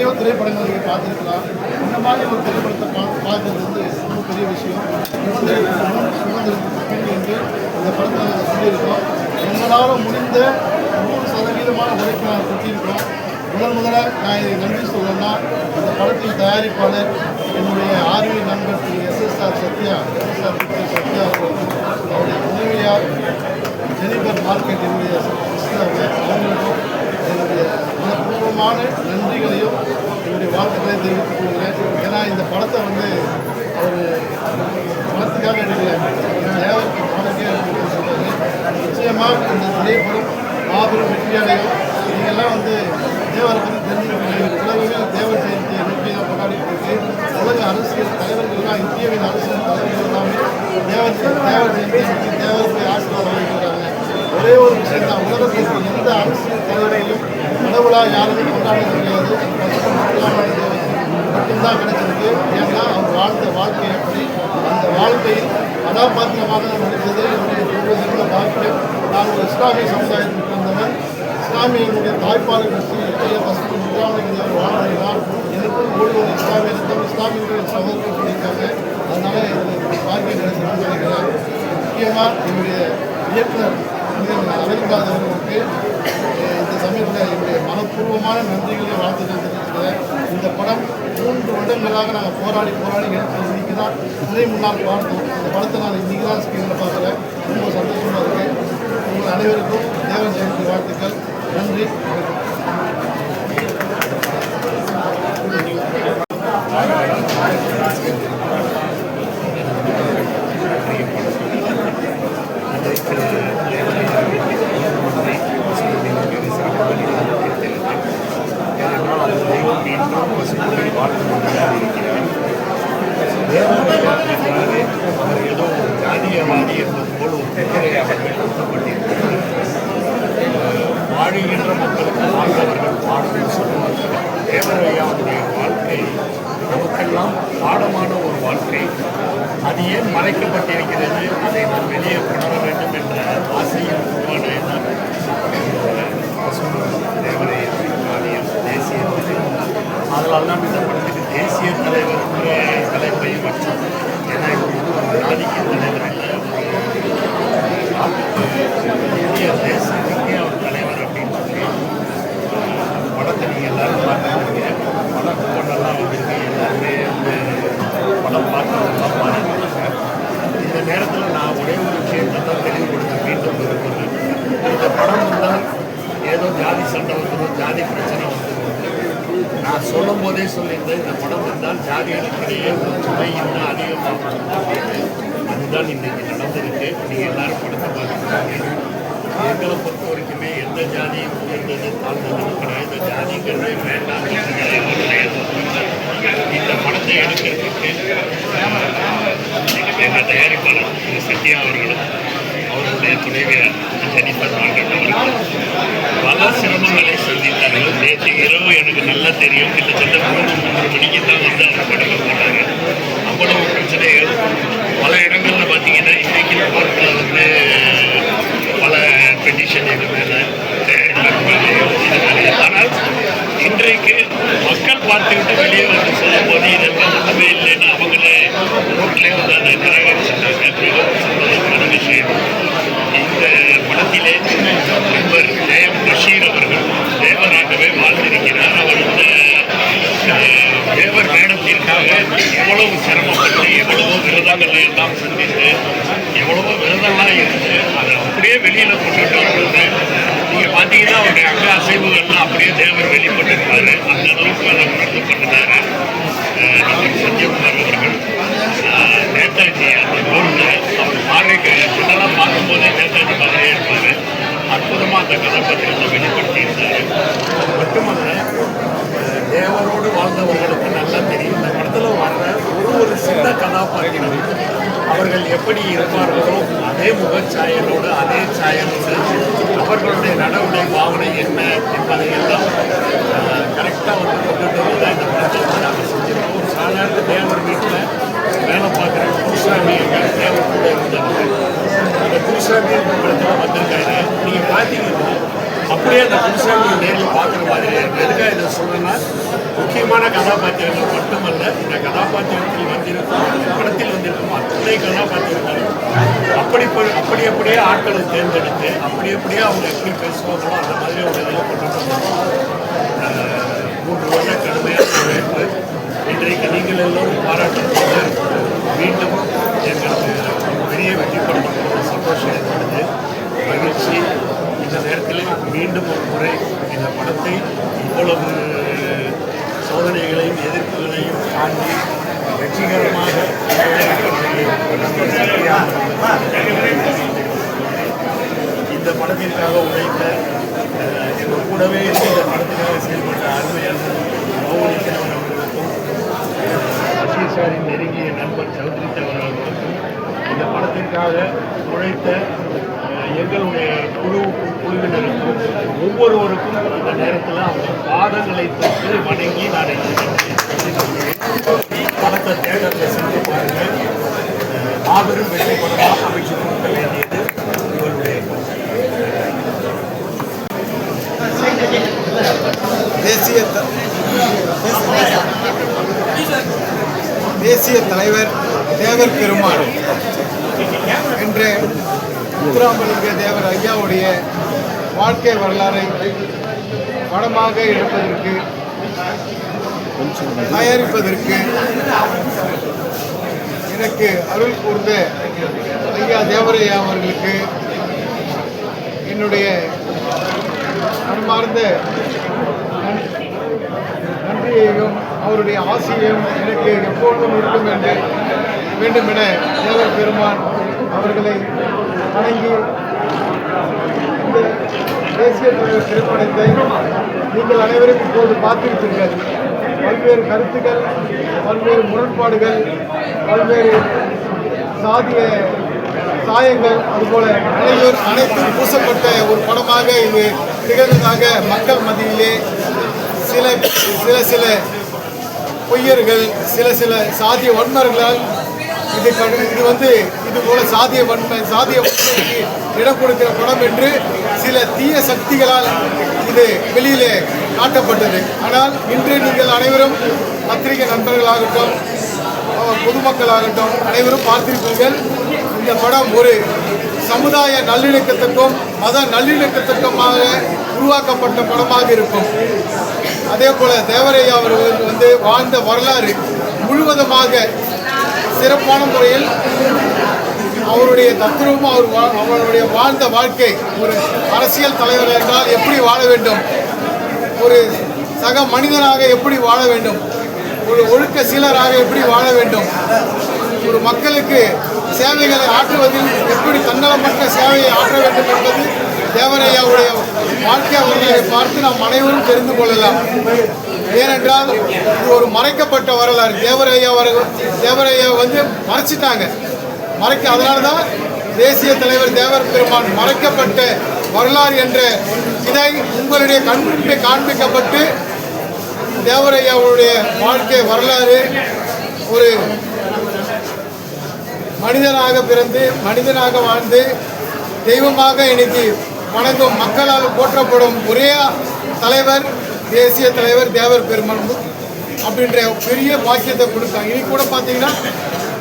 எத்தனையோ திரைப்படங்கள் நீங்கள் பார்த்துருக்கலாம். இந்த மாதிரி ஒரு திரைப்படத்தை பா பார்க்கறது வந்து ரொம்ப பெரிய விஷயம். சுதந்திர சுதந்திரத்துக்கு பின் என்று இந்த படத்தை நாங்கள் சொல்லியிருக்கோம். எங்களால் முடிந்த நூறு சதவீதமான உழைப்பு நாங்கள் கொட்டியிருக்கோம் முதல் முதலாக நான் இதை நன்றி சொல்லணும்னா இந்த படத்தின் தயாரிப்பாளர் என்னுடைய ஆர்வி நண்பர் திரு எஸ்எஸ்ஆர் சத்யா எஸ்எஸ்ஆர் சத்யா அவருடைய உதவியார் ஜெனிபர் மார்க்கெட் என்னுடைய அவங்களுக்கும் என்னுடைய மனப்பூர்வமான நன்றிகளையும் என்னுடைய வாழ்த்துக்களையும் தெரிவித்துக் கொள்கிறேன். ஏன்னா இந்த படத்தை வந்து அவர் பணத்துக்காக எடுக்கல தேவைக்கு பாடக்கே நிச்சயமாக இந்த திரைப்படம் மாபெரும் வெற்றியடையும். நீங்கள்லாம் வந்து தேவரை பற்றி தெரிஞ்சுக்கணும் உலகமே தேவர் ஜெயந்தி நோக்கி தான் கொண்டாடிட்டு இருக்கு. உலக அரசியல் தலைவர்கள்லாம் இந்தியாவின் அரசியல் தலைவர்கள் எல்லாமே தேவர் தேவர் ஜெயந்தி தேவருக்கு ஆசீர்வாதம் வாங்கிக்கிறாங்க ஒரே ஒரு விஷயம் தான் உலகத்திற்கு எந்த அரசியல் தலைவரையும் திருவிழா யாருமே கொண்டாடுறது கிடையாது மட்டும்தான் கிடைச்சிருக்கு. ஏன்னா அவர் வாழ்ந்த வாழ்க்கை எப்படி அந்த வாழ்க்கையில் கதாபாத்திரமாக நடித்தது என்னுடைய பூர்வஜன்ம பாக்கியம் நான் ஒரு இஸ்லாமிய சமுதாயத்துக்கு வந்தவன். இஸ்லாமியனுடைய தாய்ப்பாளர்கள் ஸ்ரீ எத்தைய பசுமை முத்துராமலிங்க தேவர் வாழ்ந்தால் எனக்கும் ஓடி ஒரு இஸ்லாமிய ரத்தம் இஸ்லாமியர்கள் சகோதரர்கள் சொல்லியிருக்காங்க. அதனால எனக்கு பாக்கியம் கிடைச்சிருக்குன்னு நினைக்கிறேன் முக்கியமாக என்னுடைய இயக்குனர் அரவிந்தாஸ் அவர்களுக்கு இந்த சமயத்தில் என்னுடைய மனப்பூர்வமான நன்றிகளை வாழ்த்துக்கள் தெரிவிச்சுக்கிறேன். இந்த படம் மூன்று வருடங்களாக நாங்கள் போராடி போராடி எடுத்து இன்னைக்கு தான் துணை முன்னால் பார்த்தோம். இந்த படத்தை நான் இன்னைக்கு தான் ஸ்க்ரீனில் பார்க்குறேன். ரொம்ப சந்தோஷமாக இருக்குது உங்கள் அனைவருக்கும் தேவன் ஜெயந்தி வாழ்த்துக்கள். நன்றி. வணக்கம் ஏனென்றால் அந்த தெய்வம் மீண்டும் பசுக்களை வாழ்ந்து கொண்டுதான் இருக்கிறார் தேவனுடைய என்றாலே அவர் ஏதோ ஒரு ஜாதியவாதி என்பது போல் ஒரு முத்திரையாக கொடுக்கப்பட்டிருக்கிறார் வாழுகின்ற மக்களுக்கு வாழ்ந்தவர்கள் பாடல் சொல்லுவார்கள் தேவரையாவுடைய வாழ்க்கை நமக்கெல்லாம் பாடமான ஒரு வாழ்க்கை அது ஏன் மறைக்கப்பட்டிருக்கிறது? அதை நாம் வெளியே கொணர வேண்டும் என்ற ஆசையில் உருவான தேவரையா ஆலயம் தேசிய அதனால் தான் இந்த படத்துக்கு தேசிய தலைவர் என்ற தலைப்பை வச்சோம் ஏன்னா இவர் வந்து ஒரு ஜாதிக்கு தலைவர் இல்லை ஒரு நாட்டுக்கு இந்திய தேசத்துக்கே ஒரு தலைவர் அப்படின்னு சொல்லி படத்தை நீங்கள் எல்லாரும் பார்த்துருக்கீங்க படம் பொண்ணெல்லாம் வந்திருக்கு எல்லாருமே வந்து படம் பார்த்தவங்கலாம் பாருங்க நேரத்தில் நான் ஒரே ஒரு விஷயத்தை தான் தெளிவுபடுத்த மீண்டும் விரும்புகிறேன். இந்த படம் வந்தால் ஏதோ ஜாதி சண்டை வந்துடும் ஜாதி பிரச்சனை வந்துடும் நான் சொல்லும் போதே சொல்லியிருந்தேன் இந்த படம் வந்தால் ஜாதிகளுக்கிடையே ஒரு சுமை இன்னும் அதிகமாக அதுதான் இன்றைக்கு நடந்திருக்கு. நீங்கள் எல்லாரும் படத்தை பார்த்துருக்கீங்க. எங்களை பொறுத்த வரைக்குமே எந்த ஜாதியும் உயர்ந்தது தாழ்ந்ததுன்னு கிடையாது. இந்த ஜாதிங்கிறதே வேண்டாம். இந்த படத்தை எடுக்கிறதுக்கு எங்கள் தயாரிப்பாளர் திரு. சத்யா அவர்களும் அவருடைய துணைவியார் ஜெனிஃபர் மார்க்கெட் பல சிரமங்களை சந்தித்தார்கள். நேற்று இரவு எனக்கு நல்லா தெரியும். கிட்டத்தட்ட மூணு மூன்று மணிக்கு தான் வந்து அந்த படுக்க போனாங்க அவ்வளவு பிரச்சனைகள் பல இடங்களில் பார்த்தீங்கன்னா இன்றைக்கு போர்ட்டில் வந்து பல பெட்டிஷன் எங்கள் மேலே ஆனால் இன்றைக்கு மக்கள் பார்த்துக்கிட்டு வெளியே வந்து சொல்லும் போது இதெல்லாம் ஒன்றுமே இல்லைன்னு அவங்களே ரோட்லேயே வந்து அதை நிராகரிச்சிட்டாங்க மிகவும் சந்தோஷமான விஷயம் இந்த படத்திலே நண்பர் ஜெயம் பஷீர் அவர்கள் தேவராகவே வாழ்ந்திருக்கிறார் அவர் இந்த அஹ், தேவர் வேடத்திற்காக எவ்வளவு சிரமப்பட்டு எவ்வளவோ விரதங்களை எல்லாம் சந்தித்து எவ்வளவோ விரதம்லாம் இருந்து அதை அப்படியே வெளியில கொண்டுட்டு வரும்போது நீங்க பார்த்தீங்கன்னா அவருடைய அங்க அசைவுகள்லாம் அப்படியே தேவர் வெளிப்பட்டிருப்பாரு. அந்த அளவுக்கு அதை உணர்ந்து பண்ணினாரு. நம்ம சத்யகுமார் அவர்கள். நேதாஜி அந்த ரோட்ல அவர் பார்வைக்கு இதெல்லாம் பார்க்கும்போதே நேதாஜி மாதிரியே இருப்பாரு அற்புதமாக அந்த கதாபாத்திரத்தை வெளிப்படுத்தியிருந்தாரு மட்டுமல்ல தேவரோடு வாழ்ந்தவர்களுக்கு நல்லா தெரியும் இந்த படத்தில் வர்ற ஒரு ஒரு சின்ன கதாபாத்திரம் அவர்கள் எப்படி இருப்பார்களோ அதே முகச்சாயலோடு அதே சாயலோடு அவர்களுடைய நடவுடை பாவனை என்ன என்பதை எல்லாம் கரெக்டாக வந்து கொண்டுட்டு வந்து இந்த படத்தில் வந்து நாங்கள் செஞ்சிருக்கோம் நான் சாதாரண தேவர் வீட்டில் வேலை பார்க்குற குருசாமி எங்கள் தேவர் கூட இருந்தவங்க அந்த குருசாமி படத்தில் வந்திருக்காரு. நீங்கள் பார்த்தீங்கன்னா அப்படியே அந்த குருசாமியை நேரில் பார்க்குற மாதிரி இருக்கு. எதுக்காக இதை சொல்லணும்னா முக்கியமான கதாபாத்திரங்கள் மட்டுமல்ல இந்த கதாபாத்திரத்தில் வந்திருக்கும் படத்தில் வந்திருக்கும் அத்தனை கதாபாத்திரங்கள் அப்படி அப்படி அப்படியே ஆட்களை தேர்ந்தெடுத்து அப்படி அப்படியே அவங்க எப்படி பேசுவாங்களோ அந்த மாதிரி அவங்க இதில் கொண்டு வந்தாங்க. மூன்று வருட கடுமையான உழைப்பு. இன்றைக்கு நீங்கள் எல்லோரும் பாராட்டுறது மீண்டும் எங்களுக்கு பெரிய வெற்றி படம் சந்தோஷம் ஏற்படுது. மகிழ்ச்சி. இந்த நேரத்தில் மீண்டும் ஒரு முறை இந்த படத்தை இவ்வளவு சோதனைகளையும் எதிர்ப்புகளையும் தாண்டி வெற்றிகரமாக இந்த படத்திற்காக உழைத்த எங்கள் கூடவே இந்த படத்திற்காக செயல்பட்ட அருமையான மௌனி சாரின் நெருங்கிய நண்பர் சௌத்ரி அவர்களுக்கும் இந்த படத்திற்காக உழைத்த எங்களுடைய குழு குழுவினருக்கும் ஒவ்வொருவருக்கும் அந்த நேரத்தில் அவங்க பாதங்களை தொட்டு வணங்கி நான் படத்தை தேட்டரில் சென்று பாருங்கள் மாபெரும் வெற்றி படமாக அமைச்சு கொடுக்க வேண்டியது இவருடைய தேசிய த- தேசிய தலைவர் தேவர் பெருமாள் என்ற முத்துராமலிங்க தேவர் ஐயாவுடைய வாழ்க்கை வரலாறை படமாக எடுப்பதற்கு தயாரிப்பதற்கு எனக்கு அருள் கூர்ந்த ஐயா தேவரையா அவர்களுக்கு என்னுடைய மனமார்ந்த அவருடைய ஆசையையும் எனக்கு எப்பொழுதும் இருக்கும் என்று வேண்டும் என தேவர் பெருமான் அவர்களை வணங்கி இந்த தேசிய தலைவர் திருமணத்தை நீங்கள் அனைவரும் இப்போது பார்த்திருப்பீர்கள். பல்வேறு கருத்துக்கள் பல்வேறு முரண்பாடுகள் பல்வேறு சாதிய சாயங்கள் அதுபோல அனைவர் அனைத்தும் பூசப்பட்ட ஒரு படமாக இது திகழ்ந்ததாக மக்கள் மத்தியிலே சில சில சில பொய்யர்கள் சில சில சாதிய வன்மர்களால் இது இது வந்து இது போல சாதிய வன்மை சாதிய வன்மைக்கு இடம் கொடுக்கிற படம் என்று சில தீய சக்திகளால் இது வெளியிலே காட்டப்பட்டது. ஆனால் இன்று நீங்கள் அனைவரும் பத்திரிகை நண்பர்களாகட்டும் பொதுமக்களாகட்டும் அனைவரும் பார்த்திருப்பீர்கள் இந்த படம் ஒரு சமுதாய நல்லிணக்கத்துக்கும் மத நல்லிணக்கத்துக்குமாக உருவாக்கப்பட்ட படமாக இருக்கும். அதே போல தேவரையா அவர்கள் வந்து வாழ்ந்த வரலாறு முழுவதுமாக சிறப்பான முறையில் அவருடைய தத்துவமும் அவர் அவருடைய வாழ்ந்த வாழ்க்கை ஒரு அரசியல் தலைவர் என்றால் எப்படி வாழ வேண்டும்? ஒரு சக மனிதனாக எப்படி வாழ வேண்டும்? ஒரு ஒழுக்க சீலராக எப்படி வாழ வேண்டும்? ஒரு மக்களுக்கு சேவைகளை ஆற்றுவதில் எப்படி தன்னலமற்ற சேவையை ஆற்ற வேண்டும் என்பது தேவரையாவுடைய வாழ்க்கை அவர்களை பார்த்து நாம் அனைவரும் தெரிந்து கொள்ளலாம். ஏனென்றால் இது ஒரு மறைக்கப்பட்ட வரலாறு. தேவரையா அவர்கள் தேவரையா வந்து மறைச்சிட்டாங்க. மறைக்க அதனால தான் தேசிய தலைவர் தேவர் பெருமான் மறைக்கப்பட்ட வரலாறு என்ற இதை உங்களுடைய கண்முன்பே காண்பிக்கப்பட்டு தேவரையாவுடைய வாழ்க்கை வரலாறு ஒரு மனிதனாக பிறந்து மனிதனாக வாழ்ந்து தெய்வமாக இன்னைக்கு வணங்கும் மக்களால் போற்றப்படும் ஒரே தலைவர் தேசிய தலைவர் தேவர் பெருமன் அப்படின்ற பெரிய பாக்கியத்தை கொடுத்தாங்க. இன்னைக்கு கூட பார்த்தீங்கன்னா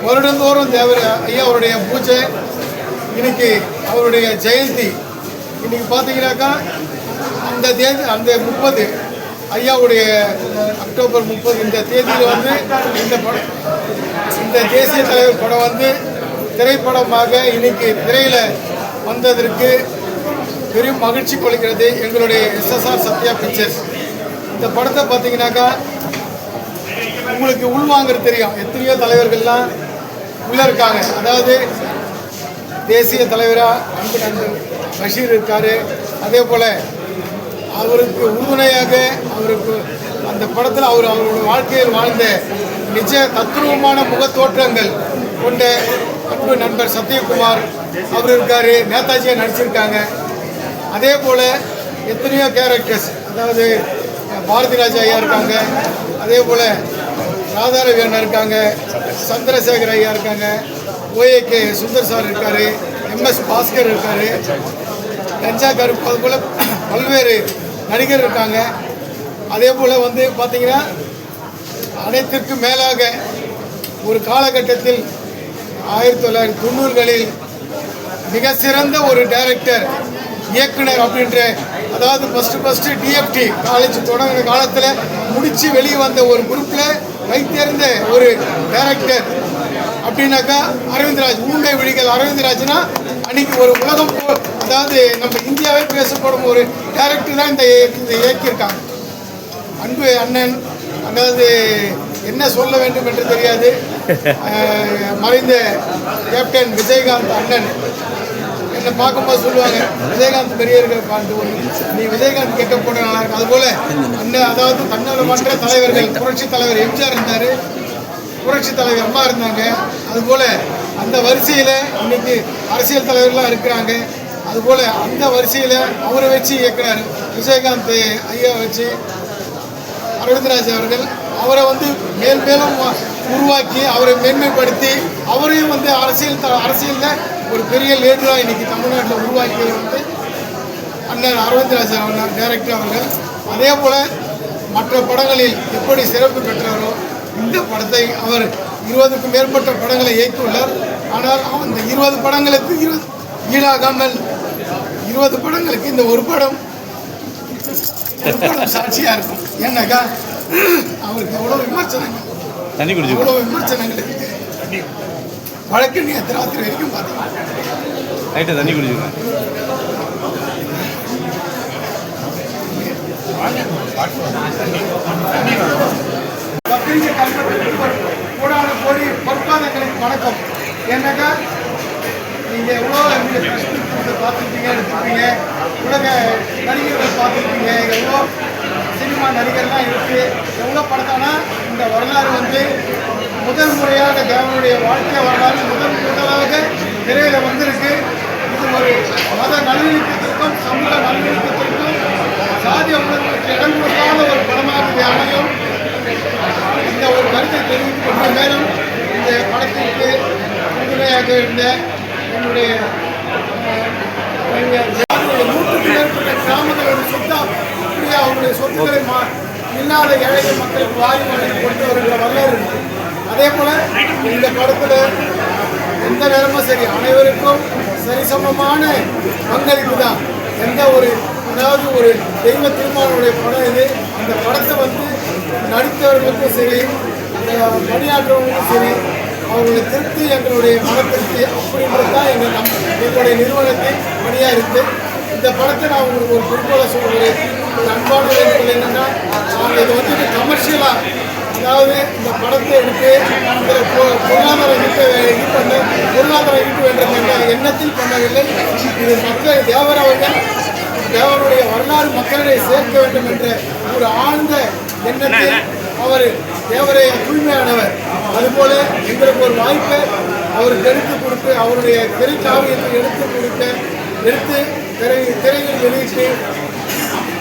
வருடந்தோறும் தேவர் ஐயா அவருடைய பூஜை இன்னைக்கு அவருடைய ஜெயந்தி. இன்னைக்கு பார்த்தீங்கன்னாக்கா அந்த தேதி அந்த முப்பது ஐயாவுடைய அக்டோபர் முப்பது இந்த தேதியில் வந்து இந்த படம் இந்த தேசிய தலைவர் படம் வந்து திரைப்படமாக இன்னைக்கு திரையில் வந்ததற்கு பெரும் மகிழ்ச்சி கொள்கிறது எங்களுடைய எஸ்எஸ்ஆர் சத்யா பிக்சர்ஸ். இந்த படத்தை பார்த்தீங்கன்னாக்கா உங்களுக்கு உள்வாங்கிறது தெரியும். எத்தனையோ தலைவர்கள்லாம் உள்ளே இருக்காங்க. அதாவது தேசிய தலைவராக அன்பு நண்பர் பஷீர் இருக்கார். அதே போல் அவருக்கு உறுதுணையாக அவருக்கு அந்த படத்தில் அவர் அவருடைய வாழ்க்கையில் வாழ்ந்த நிஜ தத்துருவமான முகத்தோற்றங்கள் கொண்ட அன்பு நண்பர் சத்யகுமார் அவர் இருக்கார். நேதாஜியை நடிச்சிருக்காங்க. அதே போல் எத்தனையோ கேரக்டர்ஸ் அதாவது பாரதி ராஜா ஐயா இருக்காங்க. அதே போல் ராதாரவி அண்ணா இருக்காங்க சந்திரசேகர் ஐயா இருக்காங்க O A K Sundar sir இருக்கார் எம்எஸ் பாஸ்கர் இருக்கார் கஞ்சா கருப்பு அது போல் பல்வேறு நடிகர் இருக்காங்க. அதே போல் வந்து பார்த்திங்கன்னா அனைத்திற்கும் மேலாக ஒரு காலகட்டத்தில் ஆயிரத்தி தொள்ளாயிரத்தி தொண்ணூறுகளில் மிக சிறந்த ஒரு டைரக்டர் இயக்குனர் அப்படின்ற அதாவது ஃபஸ்ட்டு ஃபஸ்ட்டு டிஎஃப்டி காலேஜ் தொடங்கின காலத்தில் முடித்து வெளியே வந்த ஒரு குரூப்பில் வைத்திருந்த ஒரு டேரக்டர் அப்படின்னாக்கா அரவிந்த்ராஜ் ஊண்டை விழிகள் அரவிந்த்ராஜ்னா அன்னைக்கு ஒரு உலகம் அதாவது நம்ம இந்தியாவே பேசப்படும் ஒரு டேரக்டர் தான் இந்த இந்த இயக்கியிருக்காங்க. அன்பு அண்ணன் அதாவது என்ன சொல்ல வேண்டும் என்று தெரியாது. மறைந்த கேப்டன் விஜயகாந்த் அண்ணன். என்னை பார்க்கும்போது சொல்லுவாங்க விஜயகாந்த் பெரிய இருக்கிற பாட்டு ஒன்று நீ விஜயகாந்த் கேட்க போட நல்லா இருக்கும். அதுபோல அண்ணன் அதாவது தன்னோட மற்ற தலைவர்கள் புரட்சி தலைவர் எம்ஜிஆர் இருந்தார் புரட்சி தலைவர் அம்மா இருந்தாங்க. அதுபோல் அந்த வரிசையில் இன்னைக்கு அரசியல் தலைவர்கள்லாம் இருக்கிறாங்க. அதுபோல் அந்த வரிசையில் அவரை வச்சு இயக்குறாரு விஜயகாந்த் ஐயா வச்சு அரவிந்தராஜ் அவர்கள். அவரை வந்து மேல் மேலும் உருவாக்கி அவரை மேன்மைப்படுத்தி அவரையும் வந்து அரசியல் த அரசியலில் ஒரு பெரிய லீடராக இன்னைக்கு தமிழ்நாட்டில் உருவாக்கியவர் வந்து அண்ணன் அரவிந்தராஜ் அவர்கள் டைரக்டர் அவர்கள். அதே போல் மற்ற படங்களில் எப்படி சிறப்பு பெற்றவரோ இந்த படத்தை அவர் இருபதுக்கும் மேற்பட்ட படங்களை இயக்கியுள்ளார். ஆனால் அந்த இருபது படங்களுக்கு இருபது ஈடாகாமல் இருபது படங்களுக்கு இந்த ஒரு படம் ஒரு படம் சாட்சியா இருக்கும். ஏன்னாக்கா அவருக்கு எவ்வளவு விமர்சனங்கள். எவ்வளவு விமர்சனங்கள் இருக்கு. வழக்கு நேற்று ராத்திரி வரைக்கும் பார்த்தீங்கன்னா லைட்டாக தண்ணி குடிச்சுக்கோங்க கோடான கோடி பொற்பாதங்களுக்கு வணக்கம். ஏன்னாக்கா நீங்கள் எவ்வளோ இந்த பிரஸ்துத்தை பார்த்துருப்பீங்க எடுத்துருப்பீங்க உலக நடிகர்கள் பார்த்துருப்பீங்க எவ்வளோ சினிமா நடிகர்லாம் இருக்குது எவ்வளோ படத்தானா இந்த வரலாறு வந்து முதல் முறையாக தேவனுடைய வாழ்க்கை வரலாறு முதல் முதலாக திரையில் வந்திருக்கு. இது ஒரு மத நல்லிணக்கத்திற்கும் சமூக நல்லிணக்கத்திற்கும் சாதிய உணர்வுக்கு இடம் கொடுக்காத ஒரு படமாக இது அமையும். இந்த ஒரு கருத்தை தெரிவித்துக் கொண்ட மேலும் இந்த படத்திற்கு உறுதுணையாக இருந்த என்னுடைய தங்களுடைய சொத்துக்களை மா இல்லாத ஏழை மக்களுக்கு வாரி வழங்கி கொண்டு வருகிற வரலாறு அதே போல இந்த படத்தில் எந்த நேரமும் சரி அனைவருக்கும் சரிசமமான பங்களிப்பு தான் எந்த ஒரு அதாவது ஒரு தெய்வ திருமாவனுடைய படம் இது. அந்த படத்தை வந்து நடித்தவர்களுக்கும் சரி அந்த பணியாற்றவங்களுக்கும் சரி அவர்களுடைய திருப்தி எங்களுடைய மன திருப்தி அப்படின்றது தான் எங்கள் நம் எங்களுடைய நிறுவனத்தின் பணியாக இருக்குது இந்த படத்தை நான் உங்களுக்கு ஒரு குறிக்கோளை சொல்கிறேன் ஒரு அன்பான வேண்டுகோள் என்னென்னா நாங்கள் இதை வந்து கமர்ஷியலாக அதாவது இந்த படத்தை எடுத்து இந்த பொ- பொருளாதார ஈட்ட இது பண்ண பொருளாதாரம் ஈட்டு வேண்டும் என்ற எண்ணத்தில் பண்ணவில்லை இது மக்கள் தேவர் அவர்கள் தேவருடைய வரலாறு மக்களிடையே சேர்க்க வேண்டும் என்ற ஒரு ஆழ்ந்த எண்ணத்தில் அவர் தேவரை தூய்மையானவர் அதுபோல எங்களுக்கு ஒரு வாய்ப்பை அவருக்கு எடுத்து கொடுத்து அவருடைய திரைக்காவியத்தை எடுத்து கொடுத்த எடுத்து திரை திரையில் வெளியிட்டு